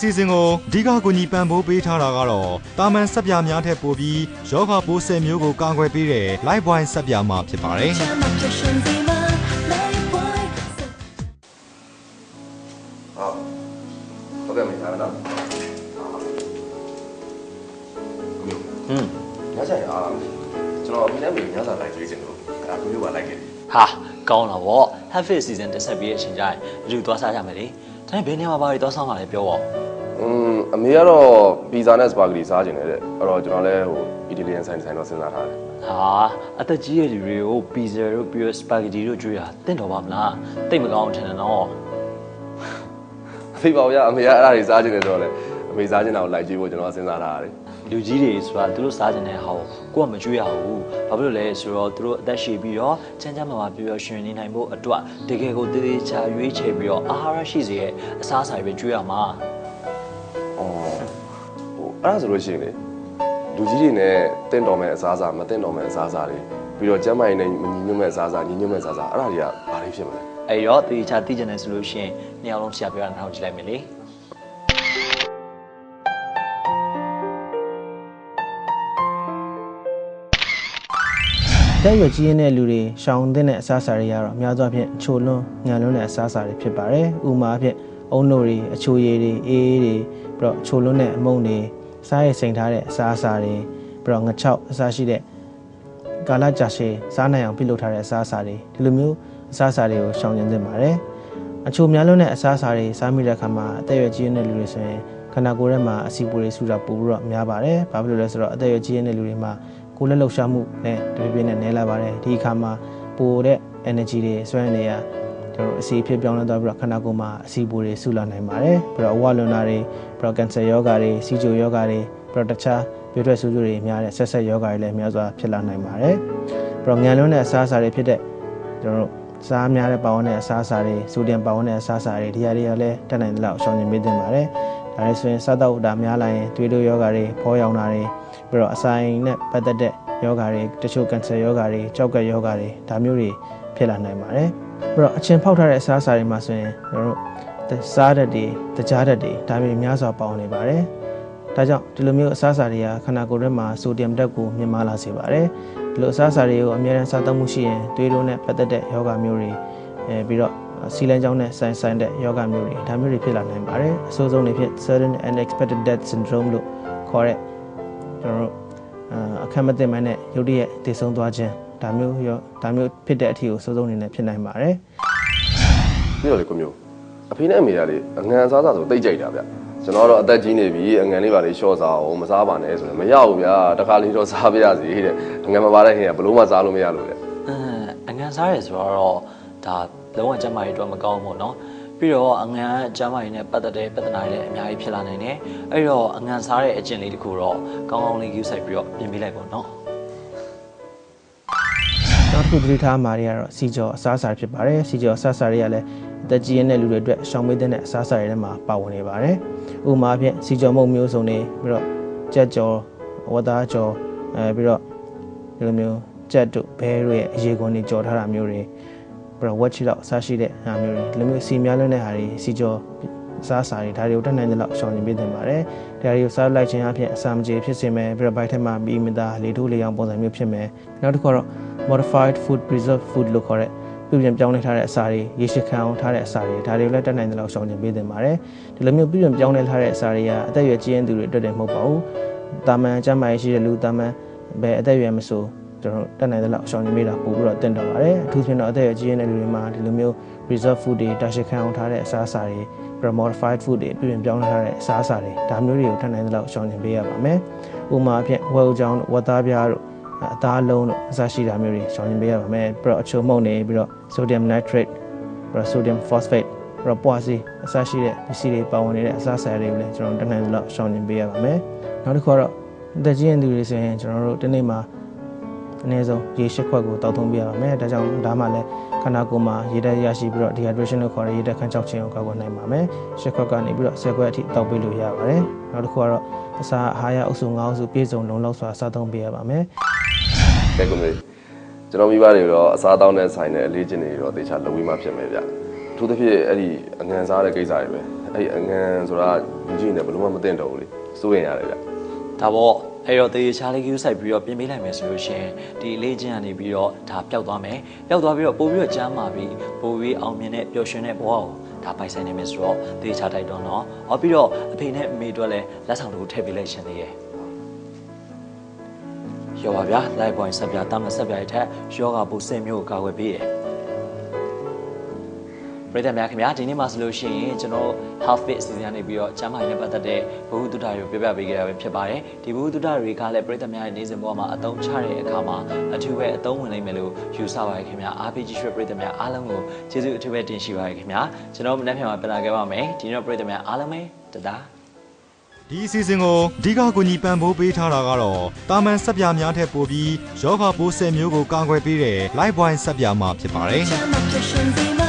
စီစဉ်ကိုအဓိကကူညီပံ့ပိုးပေးထားတာကတော့တာမန်ဆက်ပြများထက်ပိုပြီးယောဂပိုး10မျိုးကိုကာကွယ်ပေးတဲ့ Life Boy ဆက်ပြမှာဖြစ်ပါတယ်ချမ်းမဖြစ်ရှင်စီမ Life Boy ဟုတ်ဟုတ်ကဲ့မေးထားမယ်နော်မျိုးဟွန်းညဆိုင်အားလားကျွန်တော်အမေနဲ့မေညစာလိုက်ကြွေးချင်လို့အဲ့ဒါကိုမျိုးပါလိုက်ခဲ့တယ်ဟာ ကောင်းလာဗော Happy Season တက်ဆက်ပြီးတဲ့အချိန်ကျရင်အလူသွားစားကြမယ်လေဒါနဲ့ဘယ်နေရာမှာပါပြီးသွားစားမှာလဲပြောပါဦးอืมအမေကတော့ပီဇာနဲ့စပါဂတီစားချင်တယ်တဲ့အဲ့တော့ကျွန်တော်လည်းဟိုအီတလီယန်ဆိုင်ဆိုင်တော့စဉ်းစားထားတယ်ဟာအသက်ကြီးရဲ့လူတွေကိုပီဇာတို့ပြီးတော့စပါဂတီတို့ကျွေးတာတင့်တော်ပါမလားတိတ်မကောင်းထင်တယ်နော်သိပါဦးရအမေကအဲ့ဒါတွေစားချင်တယ်ဆိုတော့လေအမေစားချင်တာကိုလိုက်ကြည့်ဖို့ကျွန်တော်စဉ်းစားထားတယ်လူကြီးတွေဆိုတာသူတို့စားကျင်တဲ့ဟာကို ကိုကမကျွေးရဘူးဘာဖြစ်လို့လဲဆိုတော့သူတို့အသက်ရှည်ပြီးတော့ချမ်းချမ်းမာမာပြီးတော့ရှင်နေနိုင်ဖို့အတွက်တကယ်ကိုတည်တည်ချာရွေးချယ်ပြီးတော့အာဟာရရှိစေရဲ့အစားအစာတွေပဲကျွေးရမှာအော်ဟိုအဲ့ဒါဆိုလို့ရှိရင်လေလူကြီးတွေနဲ့တင့်တော်မဲ့အစားအစာမတင့်တော်မဲ့အစားအစာတွေပြီးတော့ကျန်းမာရေးနဲ့မညီညွတ်မဲ့အစားအစာညီညွတ်မဲ့အစားအစာအဲ့ဒါတွေကဘာတွေဖြစ်မလဲအဲ့တော့တည်ချာသိကျင်တယ်ဆိုလို့ရှိရင်နှစ်ယောက်လုံးဆရာပြောတာနားထောင်ကြည့်လိုက်မယ်လေ တက်ရွယ်ကြီးရင်းတဲ့လူတွေရှောင်တဲ့အစားအစာတွေကတော့အများသောအားဖြင့်ချိုလွန်းညံလွန်းတဲ့အစားအစာတွေဖြစ်ပါတယ်။ဥပမာအဖြစ်အုံနိုတွေအချိုရည်တွေအေးအေးတွေပြီးတော့ချိုလွန်းတဲ့အမုန့်တွေစားရည်စိန်ထားတဲ့အစားအစာတွေပြီးတော့ငချောက်အစားရှိတဲ့ကာလကြာရှည်စားနိုင်အောင်ပြုလုပ်ထားတဲ့အစားအစာတွေဒီလိုမျိုးအစားအစာတွေကိုရှောင်ကျဉ်သင့်ပါတယ်။အချိုများလွန်းတဲ့အစားအစာတွေစားမိတဲ့အခါမှာအသက်အရွယ်ကြီးရင်းတဲ့လူတွေဆိုရင်ခန္ဓာကိုယ်ထဲမှာအဆီပူတွေဆူတာပိုပြီးတော့များပါတယ်။ဘာဖြစ်လို့လဲဆိုတော့အသက်အရွယ်ကြီးရင်းတဲ့လူတွေမှာ ကိုယ်လက်လှုပ်ရှားမှုနဲ့တပြည့်ပြည့်နဲ့နည်းလာပါတယ်ဒီအခါမှာပိုတဲ့ energy တွေစွမ်းတွေကကျွန်တော်တို့အစီဖြစ်ပြောင်းလဲသွားပြီးတော့ခန္ဓာကိုယ်မှာအစီပူတွေဆူလာနိုင်ပါတယ်ပြီးတော့အဝလွန်တာတွေပြီးတော့ကင်ဆာယောဂါတွေစီဂျိုယောဂါတွေပြီးတော့တခြားပြည့်ထွက်ဆူဆူတွေများတဲ့ဆက်ဆက်ယောဂါတွေလည်းများစွာဖြစ်လာနိုင်ပါတယ်ပြီးတော့ငံလွန်းတဲ့အစားအစာတွေဖြစ်တဲ့ကျွန်တော်တို့စားများတဲ့ပါဝင်တဲ့အစားအစာတွေဆိုဒီယမ်ပါဝင်တဲ့အစားအစာတွေဒီဟာတွေကလည်းတက်နိုင်တဲ့လောက်ရှောင်ကျဉ်ပေးသင့်ပါတယ် ဒါလည်းဆိုရင်စားတော့တာများလာရင်သွေးတိုးယောဂါတွေဖောရောင်တာတွေပြီးတော့အဆိုင်နဲ့ပတ်သက်တဲ့ယောဂါတွေတချို့ကင်ဆာယောဂါတွေကြောက်ကက်ယောဂါတွေဒါမျိုးတွေဖြစ်လာနိုင်ပါတယ်ပြီးတော့အချင်းဖောက်ထားတဲ့အစားအစာတွေမှာဆိုရင်ကျွန်တော်တို့စားတတ်တွေတကြားတတ်တွေဒါမျိုးများစွာပေါင်းနေပါတယ်ဒါကြောင့်ဒီလိုမျိုးအစားအစာတွေကခန္ဓာကိုယ်ထဲမှာဆိုဒီယမ်ဓာတ်ကိုမြင့်မားလာစေပါတယ်ဒီလိုအစားအစာတွေကိုအများအားစားသုံးမှုရှိရင်သွေးတိုးနဲ့ပတ်သက်တဲ့ယောဂမျိုးတွေအဲပြီးတော့ စီလန်းကြောင်းနဲ့ဆိုင်ဆိုင်တဲ့ယောဂမျိုးတွေဒါမျိုးတွေဖြစ်လာနိုင်ပါတယ်အဆိုးဆုံးတွေဖြစ် sudden unexpected death syndrome လို့ခေါ်တဲ့ကျွန်တော်တို့အာအခက်မသိမှန်းနဲ့ရုတ်တရက်တည်ဆုံသွားခြင်းဒါမျိုးရောဒါမျိုးဖြစ်တဲ့အထီကိုစိုးစုံနေနဲ့ဖြစ်နိုင်ပါတယ်ပြီးတော့လေကိုမျိုးအဖေနဲ့အမေကလေအငံစားစားဆိုတိတ်ကြိုက်တာဗျကျွန်တော်ကတော့အသက်ကြီးနေပြီအငံလေးပါလေရှော့စားအောင်မစားပါနဲ့ဆိုရင်မရဘူးဗျာတခါလေးတော့စားပြရစီတဲ့အငံမပါတဲ့ဟင်းကဘလို့မှစားလို့မရလို့လေအင်းအငံစားရဲဆိုတော့ ဒါလုံးဝကျန်းမာရေးအတွက်မကောင်းဘူးပေါ့နော်ပြီးတော့အငံကကျန်းမာရေးနဲ့ပတ်သက်တဲ့ပြဿနာတွေလည်းအများကြီးဖြစ်လာနိုင်တယ်အဲ့တော့အငံစားတဲ့အကျင့်လေးတခုတော့ကောင်းကောင်းလေးယူဆိုင်ပြီးတော့ပြင်ပေးလိုက်ပေါ့နော်နောက်တစ်ခုသတိထားမှာတွေကတော့စီကြောအစားအစာတွေဖြစ်ပါတယ်စီကြောအစားအစာတွေကလည်းအသက်ကြီးရင်းတဲ့လူတွေအတွက်ရှောင်မေးတဲ့အစားအစာတွေထဲမှာပါဝင်နေပါတယ်ဥပမာအဖြစ်စီကြောမုတ်မျိုးစုံတွေပြီးတော့ကြက်ကြောဝတ်သားကြောအဲပြီးတော့ဒီလိုမျိုးကြက်တို့ဘဲတို့ရဲ့အရေခွန်တွေကြော်ထားတာမျိုးတွေ ပြီးတော့ဝက်ချီလောက်အစားရှိတဲ့ဟာမျိုးတွေဒီလိုမျိုးစီများလွန်းတဲ့ဟာတွေစီကြောအစားအစာတွေဒါတွေကိုတက်နိုင်တဲ့လောက်ရှောင်ကျဉ်ပေးသင့်ပါတယ်ဒါတွေကိုစားလိုက်ခြင်းအပြင်အစာမကြေဖြစ်စေမယ်ပြီးတော့ဘိုက်ထက်မှာမီမီတာလေထိုးလေအောင်ပုံစံမျိုးဖြစ်မယ်နောက်တစ်ခုကတော့ modified food preserved food လို့ခေါ်တဲ့ပြုပြင်ပြောင်းလဲထားတဲ့အစာတွေရေရှည်ခံအောင်ထားတဲ့အစာတွေဒါတွေကိုလည်းတက်နိုင်တဲ့လောက်ရှောင်ကျဉ်ပေးသင့်ပါတယ်ဒီလိုမျိုးပြုပြင်ပြောင်းလဲထားတဲ့အစာတွေကအသက်အရွယ်ကြီးရင်သူတွေအတွက်တည်းမဟုတ်ပါဘူးတာမန်ကျန်းမာရေးရှိတဲ့လူတာမန်ပဲအသက်အရွယ်မဆို ကျွန်တော်တက်နိုင်တဲ့လောက်ရှောင်ကျဉ်ပေးတာပို့ပြီးတော့တင့်တော်ပါတယ်အထူးသဖြင့်တော့အသက်အရွယ်ကြီးရင်တဲ့လူတွေမှာဒီလိုမျိုး reserve food တွေတာရှည်ခံအောင်ထားတဲ့အစာအစာတွေ modified food တွေပြုပြင်ပြောင်းလဲထားတဲ့အစာအစာတွေဒါမျိုးတွေကိုထပ်နိုင်တဲ့လောက်ရှောင်ကျဉ်ပေးရပါမယ်ဥပမာအဖြစ်ဝက်ဥကြောင်းတို့ဝက်သားပြားတို့အသားလုံးတို့အစားရှိတာမျိုးတွေရှောင်ကျဉ်ပေးရပါမယ်ပြီးတော့အချိုမှုန့်နေပြီးတော့ sodium nitrate ပြီးတော့ sodium phosphate ပြီးတော့ပွားစီအစားရှိတဲ့ပစ္စည်းတွေပါဝင်နေတဲ့အစားအစာတွေကိုလည်းကျွန်တော်တက်နိုင်တဲ့လောက်ရှောင်ကျဉ်ပေးရပါမယ်နောက်တစ်ခုကတော့အသက်ကြီးရင်သူတွေဆိုရင်ကျွန်တော်တို့ဒီနေ့မှာ အနည်းဆုံးရေရှစ်ခွက်ကိုတောက်သုံးပြရပါမယ်ဒါကြောင့်ဒါမှလည်းခန္ဓာကိုယ်မှာရေဓာတ်ရရှိပြီးတော့ dehydration လို့ခေါ်တဲ့ရေဓာတ်ခန်းချောက်ခြင်းကိုကာကွယ်နိုင်ပါမယ်ရှစ်ခွက်ကနေပြီးတော့ဆယ်ခွက်အထိတောက်ပေးလို့ရပါတယ်နောက်တစ်ခုကတော့အစာအာဟာရအုပ်စု၅အုပ်စုပြည့်စုံလုံလောက်စွာစားသုံးပေးရပါမယ်ကဲကိုမျိုးကျွန်တော်မိဘတွေတော့အစားတောင်းတဲ့ဆိုင်နဲ့အလေးကျင့်တွေတော့တေချာလုပ်ပြီးမှဖြစ်မယ်ဗျအထူးသဖြင့်အဲ့ဒီအငံစားတဲ့ကိစ္စတွေပဲအဲ့ဒီအငံဆိုတာလူကြီးနေဘယ်လိုမှမသိတော့ဘူးလေစိုးရင်ရတယ်ဗျဒါပေါ့ အဲ့တော့တေချာလေး queue စိုက်ပြီးတော့ပြင်ပေးလိုက်မယ်ဆိုလို့ရှရင်ဒီအလေးချင်းကနေပြီးတော့ဒါပျောက်သွားမယ်ပျောက်သွားပြီးတော့ပို့ပြီးတော့ကျမ်းမာပြီးပို့ပြီးအောင်မြင်တဲ့ပျော်ရွှင်တဲ့ဘဝကိုဒါပိုင်ဆိုင်နေမယ်ဆိုတော့တေချာတိုက်တော့နော်ဟောပြီးတော့အဖေနဲ့အမေတို့လည်းလက်ဆောင်တို့ထည့်ပေးလိုက်ရှင်သေးရဲ့ရောပါဗျာ live point ဆက်ပြတာမန်ဆက်ပြရဲ့ထက်ယောဂပူစင်မျိုးကိုကာကွယ်ပေးတယ် ပရိသတ်များခင်ဗျာဒီနေ့မှာဆိုလို့ရှိရင်ကျွန်တော် health fit အစီအစဉ်ကနေပြီးတော့ကျန်းမာရေးနဲ့ပတ်သက်တဲ့ဘဝတုဒ္ဒတွေကိုပြပြပေးခဲ့ရပဲဖြစ်ပါတယ်ဒီဘဝတုဒ္ဒတွေကလည်းပရိသတ်များရဲ့နေ့စဉ်ဘဝမှာအသုံးချတဲ့အခါမှာအထူးပဲအသုံးဝင်နိုင်မယ်လို့ယူဆပါရခင်ဗျာ RPG ရွှေပရိသတ်များအားလုံးကိုကျေးဇူးအထူးပဲတင်ရှိပါရခင်ဗျာကျွန်တော်မနေ့ပြန်မှာပြန်လာခဲ့ပါမယ်ဒီနေ့ပရိသတ်များအားလုံးပဲတဒါဒီအစီအစဉ်ကိုအဓိကကူညီပံ့ပိုးပေးထားတာကတော့တာမန်ဆက်ပြားများထက်ပိုပြီးယောဂပိုး10မျိုးကိုကာကွယ်ပေးတဲ့ Life Boy ဆက်ပြားမှာဖြစ်ပါတယ်ချမ်းသာပျော်ရွှင်စေမှာ